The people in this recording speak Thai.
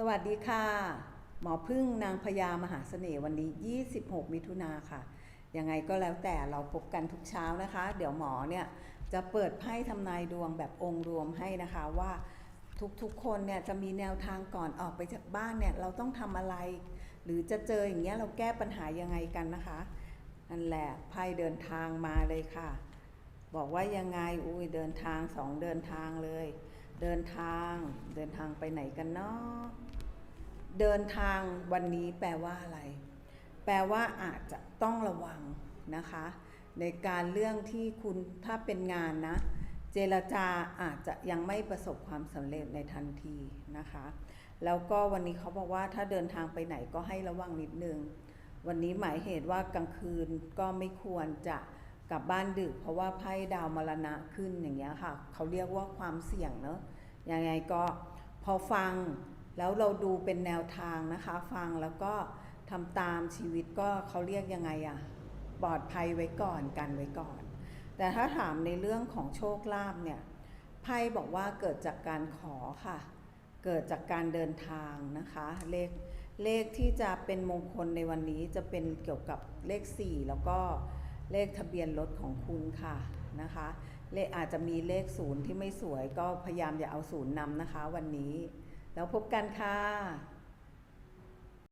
สวัสดีค่ะ หมอพึ่งนางพญามหาเสน่ห์วันนี้ 26 มิถุนาค่ะ ยังไงก็แล้วแต่เราพบกันทุกเช้านะคะ เดี๋ยวหมอเนี่ยจะเปิดไพ่ทำนายดวงแบบองค์รวมให้นะคะว่าทุกๆ คนเนี่ยจะมีแนวทางก่อนออกไปจากบ้านเนี่ยเราต้องทำอะไร หรือจะเจออย่างเงี้ยเราแก้ปัญหายังไงกันนะคะนั่นแหละไพ่เดินทางมาเลยค่ะ บอกว่ายังไงอุ้ยเดินทางสองเดินทางเลย เดินทางเดินทางไปไหนกันเนาะเดินทางวันนี้แปลว่าอะไร แปลว่าอาจจะต้องระวังนะคะ ในการเรื่องที่คุณถ้าเป็นงานนะ เจรจาอาจจะยังไม่ประสบความสำเร็จในทันทีนะคะ แล้วก็วันนี้เขาบอกว่าถ้าเดินทางไปไหนก็ให้ระวังนิดนึง วันนี้หมายเหตุว่ากลางคืนก็ไม่ควรจะ กลับบ้านดึก เพราะว่าไพ่ดาวมรณะขึ้นอย่างเงี้ยค่ะเขาเรียกว่าความเสี่ยงเนอะยังไงก็พอฟังแล้วเราดูเป็นแนวทางนะคะ ฟังแล้วก็ทำตามชีวิตก็เขาเรียกยังไงอะปลอดภัยไว้ก่อนกันไว้ก่อน แต่ถ้าถามในเรื่องของโชคลาภเนี่ยไพ่บอกว่าเกิดจากการขอค่ะ เกิดจากการเดินทางนะคะ เลขเลขที่จะเป็นมงคลในวันนี้จะเป็นเกี่ยวกับเลข 4 แล้วก็ เลขทะเบียนรถของคุณค่ะนะคะเลขอาจจะมีเลขศูนย์ที่ไม่สวยก็พยายามอย่าเอาศูนย์นำนะคะวันนี้ แล้วพบกันค่ะ